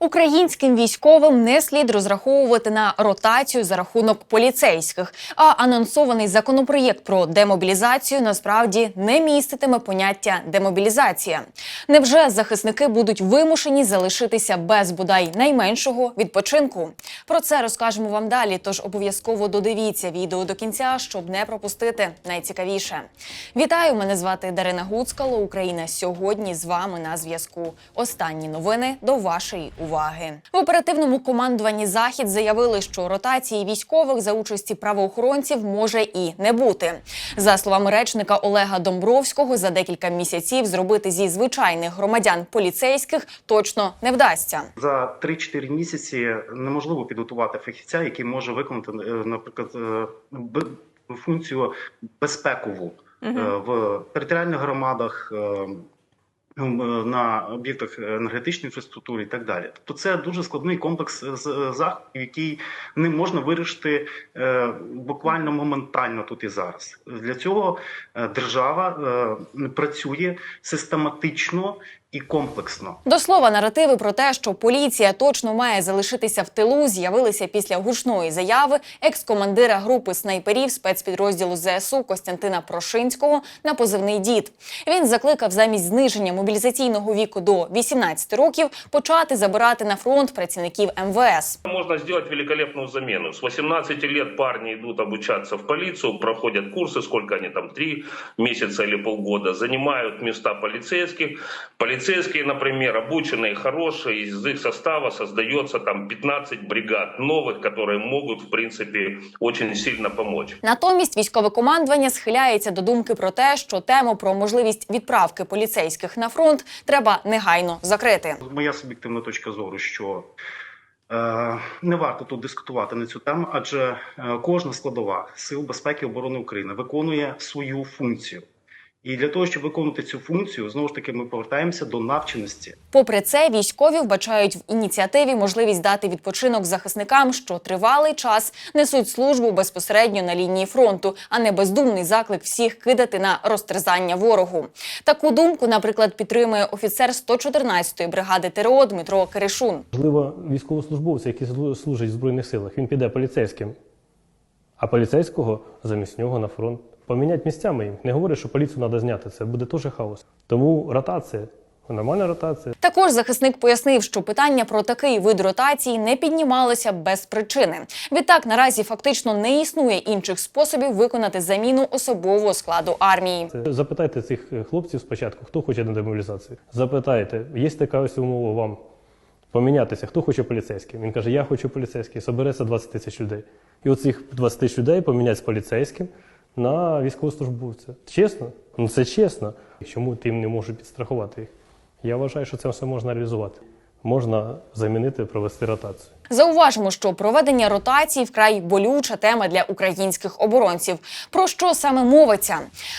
Українським військовим не слід розраховувати на ротацію за рахунок поліцейських. А анонсований законопроєкт про демобілізацію насправді не міститиме поняття демобілізація. Невже захисники будуть вимушені залишитися без бодай найменшого відпочинку? Про це розкажемо вам далі. Тож обов'язково додивіться відео до кінця, щоб не пропустити найцікавіше. Вітаю! Мене звати Дарина Гуцкало. Україна сьогодні з вами на зв'язку. Останні новини до вашої уваги. В оперативному командуванні Захід заявили, що ротації військових за участі правоохоронців може і не бути. За словами речника Олега Домбровського, за декілька місяців зробити зі звичайних громадян поліцейських точно не вдасться. За 3-4 місяці неможливо підготувати фахівця, який може виконати, е, наприклад, е, функцію безпекову е, в територіальних громадах. Е, На об'єктах енергетичної інфраструктури і так далі, тобто це дуже складний комплекс е, заходів, який не можна вирішити е, буквально моментально тут і зараз. Для цього е, держава е, працює систематично і комплексно. До слова, наративи про те, що поліція точно має залишитися в тилу, з'явилися після гучної заяви екс-командира групи снайперів спецпідрозділу ЗСУ Костянтина Прошинського на позивний дід. Він закликав замість зниження мобілізаційного віку до 18 років почати забирати на фронт працівників МВС. Можно сделать великолепную замену. С 18 лет парни идут обучаться в полицию, проходят курсы, сколько они там, три месяца или полгода, занимают места полицейских Полицейские, например, обученные, хорошие, из их состава создается там 15 бригад новых, которые могут, в принципе, очень сильно помочь. Натомість військове командування схиляється до думки про те, що тему про можливість відправки поліцейських на фронт треба негайно закрити. Моя суб'єктивна точка зору, що е, не варто тут дискутувати на цю тему, адже е, кожна складова сил безпеки і оборони України виконує свою функцію. І для того, щоб виконувати цю функцію, знову ж таки, ми повертаємося до навченості. Попри це, військові вбачають в ініціативі можливість дати відпочинок захисникам, що тривалий час несуть службу безпосередньо на лінії фронту, а не бездумний заклик всіх кидати на розтерзання ворогу. Таку думку, наприклад, підтримує офіцер 114-ї бригади ТРО Дмитро Киришун. Можливо, військовослужбовця, який слу- служить в Збройних силах, він піде поліцейським, а поліцейського замість нього на фронт. Поміняти місцями їм. Не говорю, що поліцію треба зняти, це буде теж хаос. Тому ротація, нормальна ротація. Також захисник пояснив, що питання про такий вид ротації не піднімалося без причини. Відтак, наразі фактично не існує інших способів виконати заміну особового складу армії. Запитайте цих е, хлопців спочатку, хто хоче на демобілізацію. Запитайте, є така ось умова вам помінятися, хто хоче поліцейським. Він каже, я хочу поліцейський, собереться 20 тисяч людей. І оцих 20 тисяч людей помінять з поліцейським на військовослужбовця. Чесно? Ну це чесно. Чому тим не можеш підстрахувати їх? Я вважаю, що це все можна реалізувати. Можна замінити, провести ротацію. Зауважимо, що проведення ротації вкрай болюча тема для українських оборонців. Про що саме мовиться?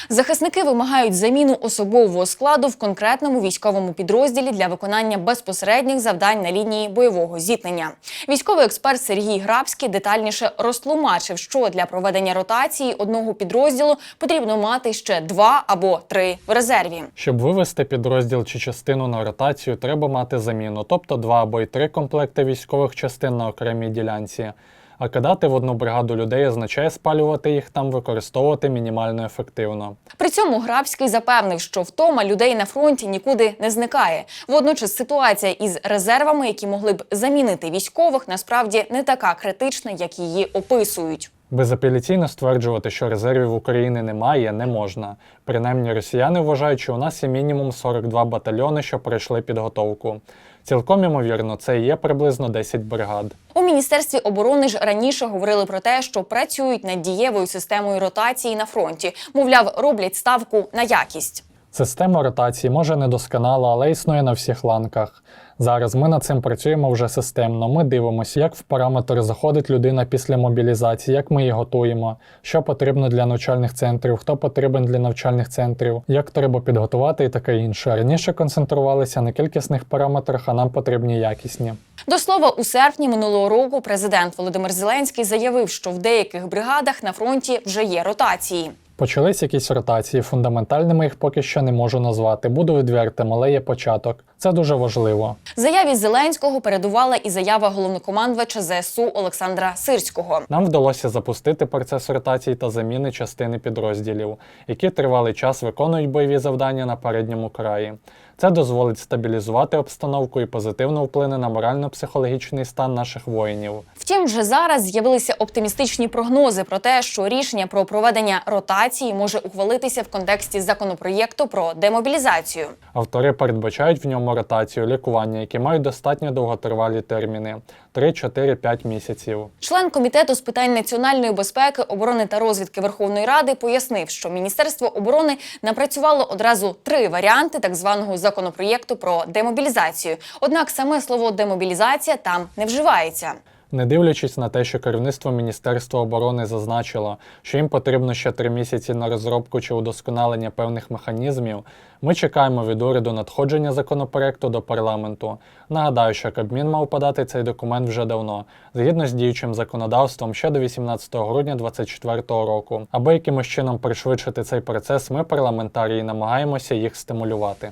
Захисники вимагають заміну особового складу в конкретному військовому підрозділі для виконання безпосередніх завдань на лінії бойового зіткнення. Військовий експерт Сергій Грабський детальніше розтлумачив, що для проведення ротації одного підрозділу потрібно мати ще два або три в резерві. Щоб вивести підрозділ чи частину на ротацію, треба мати заміну, тобто два або й три комплекти військових частин на окремій ділянці. А кидати в одну бригаду людей означає спалювати їх там, використовувати мінімально ефективно. При цьому Грабський запевнив, що втома людей на фронті нікуди не зникає. Водночас ситуація із резервами, які могли б замінити військових, насправді не така критична, як її описують. Безапеляційно стверджувати, що резервів України немає, не можна. Принаймні, росіяни вважають, що у нас є мінімум 42 батальйони, що пройшли підготовку. Цілком ймовірно, це є приблизно 10 бригад. У міністерстві оборони ж раніше говорили про те, що працюють над дієвою системою ротації на фронті. Мовляв, роблять ставку на якість. Система ротації може недосконала, але існує на всіх ланках. Зараз ми над цим працюємо вже системно. Ми дивимося, як в параметр заходить людина після мобілізації, як ми її готуємо, що потрібно для навчальних центрів, хто потрібен для навчальних центрів, як треба підготувати і таке інше. Раніше концентрувалися на кількісних параметрах, а нам потрібні якісні. До слова, у серпні минулого року президент Володимир Зеленський заявив, що в деяких бригадах на фронті вже є ротації. Почались якісь ротації, фундаментальними їх поки що не можу назвати. Буду відвертим, але є початок. Це дуже важливо. Заяві Зеленського передувала і заява головнокомандувача ЗСУ Олександра Сирського. Нам вдалося запустити процес ротації та заміни частини підрозділів, які тривалий час виконують бойові завдання на передньому краї. Це дозволить стабілізувати обстановку і позитивно вплине на морально-психологічний стан наших воїнів. Втім, вже зараз з'явилися оптимістичні прогнози про те, що рішення про проведення ротації може ухвалитися в контексті законопроєкту про демобілізацію. Автори передбачають в ньому ротацію лікування, які мають достатньо довготривалі терміни 3, 4, 5 місяців. Член комітету з питань національної безпеки, оборони та розвідки Верховної Ради пояснив, що Міністерство оборони напрацювало одразу три варіанти так званого законопроєкту про демобілізацію. Однак саме слово демобілізація там не вживається. Не дивлячись на те, що керівництво Міністерства оборони зазначило, що їм потрібно ще три місяці на розробку чи удосконалення певних механізмів, ми чекаємо від уряду надходження законопроекту до парламенту. Нагадаю, що Кабмін мав подати цей документ вже давно, згідно з діючим законодавством ще до 18 грудня 2024 року. Аби якимось чином пришвидшити цей процес, ми, парламентарії, намагаємося їх стимулювати.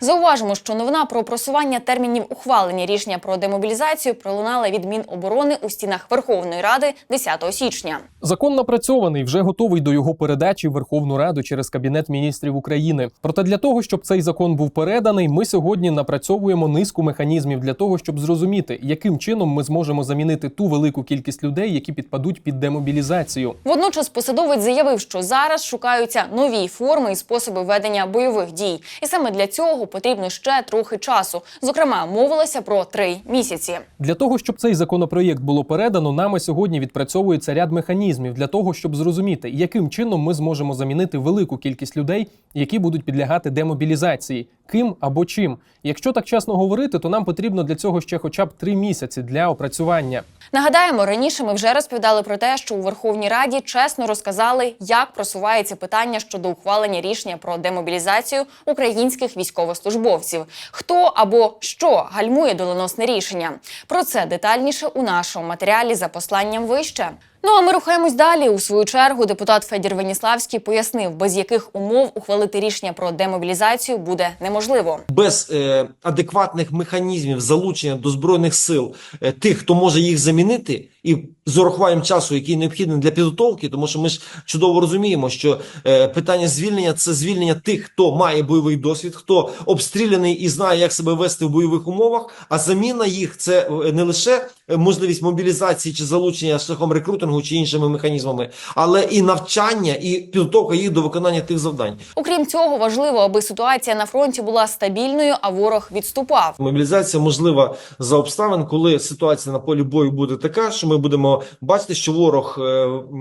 Зауважимо, що новина про просування термінів ухвалення рішення про демобілізацію пролунала від Міноборони у стінах Верховної Ради 10 січня. Закон напрацьований, вже готовий до його передачі в Верховну Раду через Кабінет міністрів України. Проте для того, щоб цей закон був переданий, ми сьогодні напрацьовуємо низку механізмів для того, щоб зрозуміти, яким чином ми зможемо замінити ту велику кількість людей, які підпадуть під демобілізацію. Водночас посадовець заявив, що зараз шукаються нові форми і способи ведення бойових дій, і саме для цього потрібно ще трохи часу. Зокрема, мовилося про три місяці. Для того, щоб цей законопроєкт було передано, нами сьогодні відпрацьовується ряд механізмів для того, щоб зрозуміти, яким чином ми зможемо замінити велику кількість людей, які будуть підлягати демобілізації, ким або чим. Якщо так чесно говорити, то нам потрібно для цього ще хоча б три місяці для опрацювання. Нагадаємо, раніше ми вже розповідали про те, що у Верховній Раді чесно розказали, як просувається питання щодо ухвалення рішення про демобілізацію українських військовослужбовців. Хто або що гальмує доленосне рішення? Про це детальніше у нашому матеріалі за посланням вище. Ну а ми рухаємось далі. У свою чергу депутат Федір Веніславський пояснив, без яких умов ухвалити рішення про демобілізацію буде неможливо. без е, адекватних механізмів залучення до збройних сил е, тих, хто може їх замінити, і з урахуванням часу, який необхідний для підготовки, тому що ми ж чудово розуміємо, що е, питання звільнення це звільнення тих, хто має бойовий досвід, хто обстріляний і знає, як себе вести в бойових умовах. А заміна їх це е, не лише можливість мобілізації чи залучення шляхом рекрутингу чи іншими механізмами, але і навчання і підготовка їх до виконання тих завдань. Окрім цього, важливо, аби ситуація на фронті була стабільною, а ворог відступав. Мобілізація можлива за обставин, коли ситуація на полі бою буде така, що ми будемо бачити, що ворог е,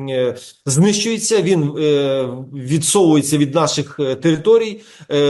е, знищується, він е, відсовується від наших територій.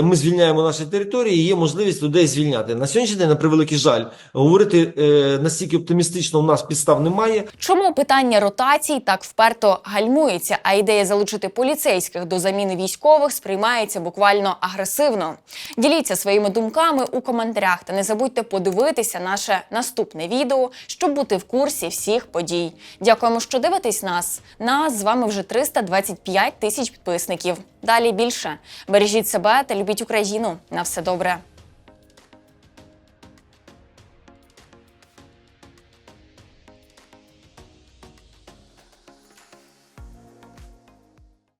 Ми звільняємо наші території. і Є можливість людей звільняти на сьогоднішній день. На превеликий жаль, говорити настільки оптимістично у нас підстав немає. Чому питання ротацій так вперто гальмується, а ідея залучити поліцейських до заміни військових сприймається буквально агресивно? Діліться своїми думками у коментарях та не забудьте подивитися наше наступне відео, щоб бути в курсі всіх подій. Дякуємо, що дивитесь нас. Нас з вами вже 325 тисяч підписників. Далі більше бережіть себе та любіть Україну. На все добре.